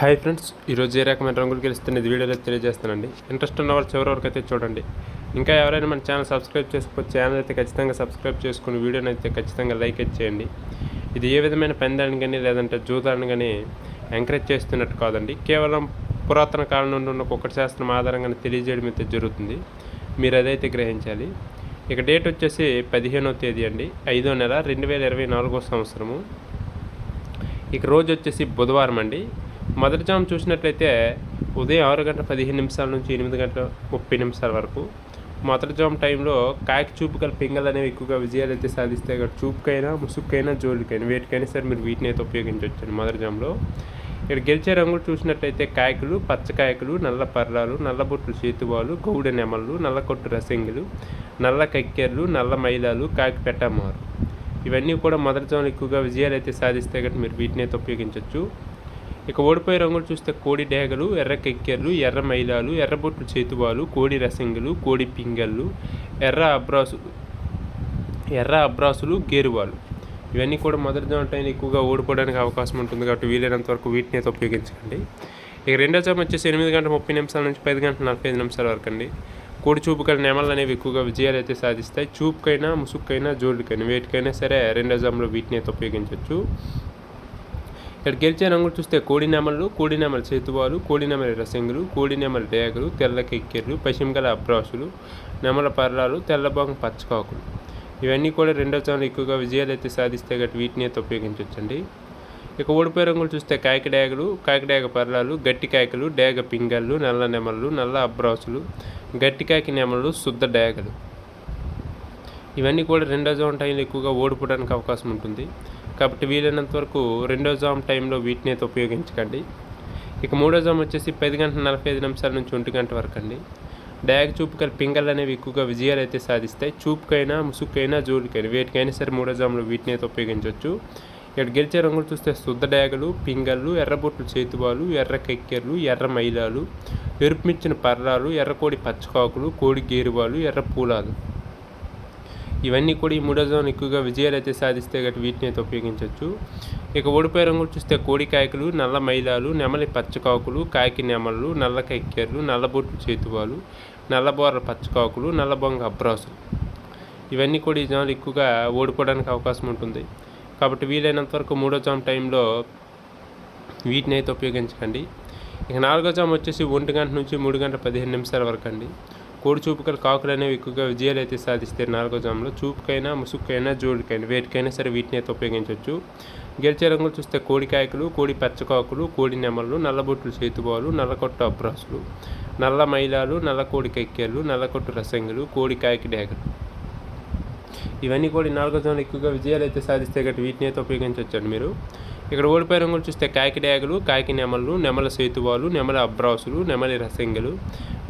Hi friends ఈరోజు ఏ రకమైన రంగులు గెలుస్తున్నది వీడియోలో తెలియజేస్తానండి. ఇంట్రెస్ట్ ఉన్న వాళ్ళు చివరి వరకు అయితే చూడండి. ఇంకా ఎవరైనా మన ఛానల్ సబ్స్క్రైబ్ చేసుకోవచ్చు ఛానల్ అయితే ఖచ్చితంగా సబ్స్క్రైబ్ చేసుకుని వీడియోని అయితే ఖచ్చితంగా లైక్ అయితే చేయండి. ఇది ఏ విధమైన పందాన్ని కానీ లేదంటే జూదాన్ని కానీ ఎంకరేజ్ చేస్తున్నట్టు కాదండి. కేవలం పురాతన కాలం నుండి ఉన్న కుక్కటి శాస్త్రం ఆధారంగానే తెలియజేయడం అయితే జరుగుతుంది. మీరు అదైతే గ్రహించాలి. ఇక డేట్ వచ్చేసి పదిహేనవ తేదీ అండి. ఐదో నెల రెండు వేల ఇరవై నాలుగో సంవత్సరము. ఇక రోజు వచ్చేసి బుధవారం అండి. మొదటి జామ్ చూసినట్లయితే ఉదయం ఆరు గంటల పదిహేను నిమిషాల నుంచి ఎనిమిది గంటల ముప్పై నిమిషాల వరకు. మొదటి జామ్ టైంలో కాకి చూపు గల పింగల్ అనేవి ఎక్కువగా విజయాలు అయితే సాధిస్తే చూపుకైనా ముసుగుకైనా జోలికైనా వేటికైనా సరే మీరు వీటిని అయితే ఉపయోగించవచ్చు మొదటి జామ్లో. ఇక్కడ గెలిచే రంగులు చూసినట్లయితే కాయకులు పచ్చకాయకులు నల్ల పర్రాలు నల్ల బొట్లు చేతువాలు గౌడ నెమళ్ళు నల్ల కొట్టు రసంగిలు నల్ల కక్కెర్లు నల్ల మైలాలు కాకి పెట్టమారు ఇవన్నీ కూడా మొదటి జాములు ఎక్కువగా విజయాలు అయితే సాధిస్తే కనుక మీరు వీటిని అయితే ఉపయోగించవచ్చు. ఇక ఓడిపోయే రంగులు చూస్తే కోడి డేగలు ఎర్ర కెక్కెర్లు ఎర్ర మైలాలు ఎర్రబొట్లు చేతువాలు కోడి రసంగులు కోడి పింగళ్ళు ఎర్ర అబ్రాసు ఎర్ర అబ్రాసులు గేరువాలు. ఇవన్నీ కూడా మొదటి జామటైన ఎక్కువగా ఓడిపోవడానికి అవకాశం ఉంటుంది కాబట్టి వీలైనంత వరకు వీటిని అయితే ఉపయోగించకండి. ఇక రెండో జామ వచ్చేసి ఎనిమిది గంటల ముప్పై నిమిషాల నుంచి పది గంటల నలభై ఐదు నిమిషాల వరకు అండి. కోడి చూపుకల నెమలు అనేవి ఎక్కువగా విజయాలు అయితే సాధిస్తాయి. చూపుకైనా ముసుక్కైనా జోడుకైనా వేటికైనా సరే రెండో జామ్లో వీటిని అయితే ఉపయోగించవచ్చు. ఇక్కడ గెలిచే రంగులు చూస్తే కోడి నెమలు చేతువాలు కోడినెమల రసంగులు కోడి నెమల డేగలు తెల్ల కెక్కెర్లు పశ్చిమగల అబ్రాసులు నెమల పర్రాలు తెల్లబాంగ పచ్చకాకులు. ఇవన్నీ కూడా రెండో ఛానల్ ఎక్కువగా విజయాలు అయితే సాధిస్తే గట్టి వీటిని అయితే ఉపయోగించవచ్చండి ఇక ఓడిపోయే రంగులు చూస్తే కాయక డేగలు కాయక డేగ పర్రాలు గట్టి కాయకలు డేగ పింగళ్ళు నల్ల నెమళ్ళు నల్ల అబ్రాసులు గట్టికాకి నెమలు శుద్ధ డేగలు. ఇవన్నీ కూడా రెండో జోన్ టైంలో ఎక్కువగా ఓడిపోవడానికి అవకాశం ఉంటుంది. కాబట్టి వీలైనంత వరకు రెండో జామ్ టైంలో వీటిని అయితే ఉపయోగించకండి. ఇక మూడో జామ్ వచ్చేసి పది గంటల నలభై ఐదు నిమిషాల నుంచి ఒంటి గంట వరకు అండి. డయాగ్ చూపుకల పింగళ్ళు అనేవి ఎక్కువగా విజయాలు అయితే సాధిస్తాయి. చూపుకైనా ముసుగుకైనా జోలికైనా వేటికైనా సరే మూడో జామ్లో వీటిని అయితే ఉపయోగించవచ్చు. ఇక్కడ గెలిచే రంగులు చూస్తే శుద్ధ డయాగలు పింగళ్ళు ఎర్రబొట్లు చేతువాలు ఎర్ర కెక్కెర్లు ఎర్ర మైలాలు ఎరుపుమిచ్చిన పర్రాలు ఎర్రకోడి పచ్చకాకులు కోడి గేరువాలు ఎర్ర పూలాలు. ఇవన్నీ కూడా ఈ మూడో జోన్ ఎక్కువగా విజయాలు అయితే సాధిస్తే గట్టి వీటిని అయితే ఉపయోగించవచ్చు ఇక ఓడిపోయే రంగులు చూస్తే కోడి కాయకులు నల్ల మైలాలు నెమలి పచ్చకాకులు కాకి నెమళ్ళు నల్ల కక్కెర్లు నల్లబొట్లు చేతువాలు నల్లబోర్ల పచ్చకాకులు నల్లబొంగ అబ్రాసులు. ఇవన్నీ కూడా ఈ జాములు ఎక్కువగా ఓడిపోవడానికి అవకాశం ఉంటుంది. కాబట్టి వీలైనంత వరకు మూడో జామ్ టైంలో వీటిని అయితే ఉపయోగించకండి. ఇక నాలుగో జామ్ వచ్చేసి ఒంటి గంట నుంచి మూడు గంటల పదిహేను నిమిషాల వరకు అండి. కోడి చూపుకల కాకులు అనేవి ఎక్కువగా విజయాలు అయితే సాధిస్తారు నాలుగో జామ్లో చూపుకైనా ముసుగుకైనా జోడికైనా వేటికైనా సరే వీటిని అయితే ఉపయోగించవచ్చు. గెలిచే రంగులు చూస్తే కోడి కాయకులు కోడి పచ్చకాకులు కోడి నెమళ్ళు నల్లబొట్లు చేతుబాలు నల్లకొట్టు అబ్రాసులు నల్ల మైలాలు నల్ల కోడి కక్కెలు నల్లకొట్టు రసంగులు కోడి కాయకి డేగలు ఇవన్నీ కూడా నాలుగో జోన్లు ఎక్కువగా విజయాలు అయితే సాధిస్తే గట్టి వీటిని అయితే ఉపయోగించవచ్చండి మీరు. ఇక్కడ ఓడిపోయే రంగులు చూస్తే కాకి డేగలు కాకి నెమళ్ళు నెమల సేతువాలు నెమల అబ్రాసులు నెమలి రసంగలు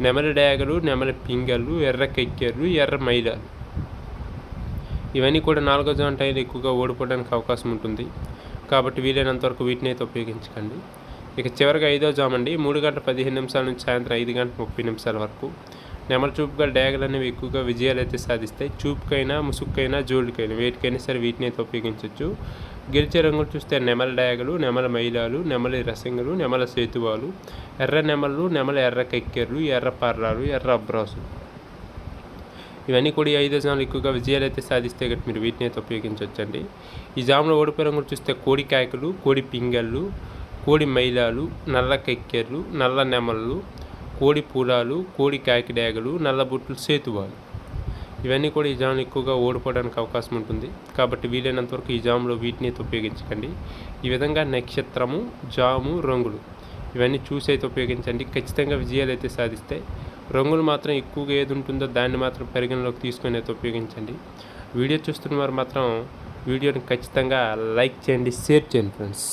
నెమలి డేగలు నెమలి పింగళ్ళు ఎర్ర కెక్కెర్లు ఎర్ర మైలాలు ఇవన్నీ కూడా నాలుగో జోన్ టైంలో ఎక్కువగా ఓడిపోవడానికి అవకాశం ఉంటుంది. కాబట్టి వీలైనంత వరకు వీటిని అయితే ఉపయోగించకండి. ఇక చివరిగా ఐదో జామ్ అండి. మూడు గంటల పదిహేను నిమిషాల నుంచి సాయంత్రం ఐదు గంటల ముప్పై నిమిషాల వరకు. నెమల చూపుగా అనేవి ఎక్కువగా విజయాలు అయితే సాధిస్తాయి. చూపుకైనా ముసుక్కైనా జోడుకైనా వేటికైనా సరే వీటిని అయితే ఉపయోగించవచ్చు గెలిచే రంగులు చూస్తే నెమల డేగలు నెమల మైలాలు నెమలి రసంగులు నెమల సేతువాలు ఎర్ర నెమళ్ళు నెమల ఎర్ర కెక్కెర్లు ఎర్ర పర్రాలు ఎర్ర అబ్రాసులు. ఇవన్నీ కూడా ఈ ఐదు జాములు ఎక్కువగా విజయాలు అయితే సాధిస్తే గట్టి మీరు వీటిని అయితే ఉపయోగించవచ్చండి ఈ జాములో ఓడిపోయే రంగులు చూస్తే కోడి కాయకులు కోడి పింగళ్ళు కోడి మైలాలు నల్ల కెక్కెర్లు నల్ల నెమళ్ళు కోడి పూలాలు కోడి కాకిడాగలు నల్లబుట్లు సేతువాలు. ఇవన్నీ కూడా ఈ జాములు ఎక్కువగా ఓడిపోవడానికి అవకాశం ఉంటుంది. కాబట్టి వీలైనంత వరకు ఈ జాములో వీటిని అయితే ఉపయోగించకండి. ఈ విధంగా నక్షత్రము జాము రంగులు. ఇవన్నీ చూసి అయితే ఉపయోగించండి. ఖచ్చితంగా విజయాలు అయితే సాధిస్తాయి రంగులు మాత్రం ఎక్కువగా ఏది ఉంటుందో దాన్ని మాత్రం పరిగణలోకి తీసుకొని అయితే ఉపయోగించండి. వీడియో చూస్తున్న వారు మాత్రం వీడియోని ఖచ్చితంగా లైక్ చేయండి షేర్ చేయండి ఫ్రెండ్స్.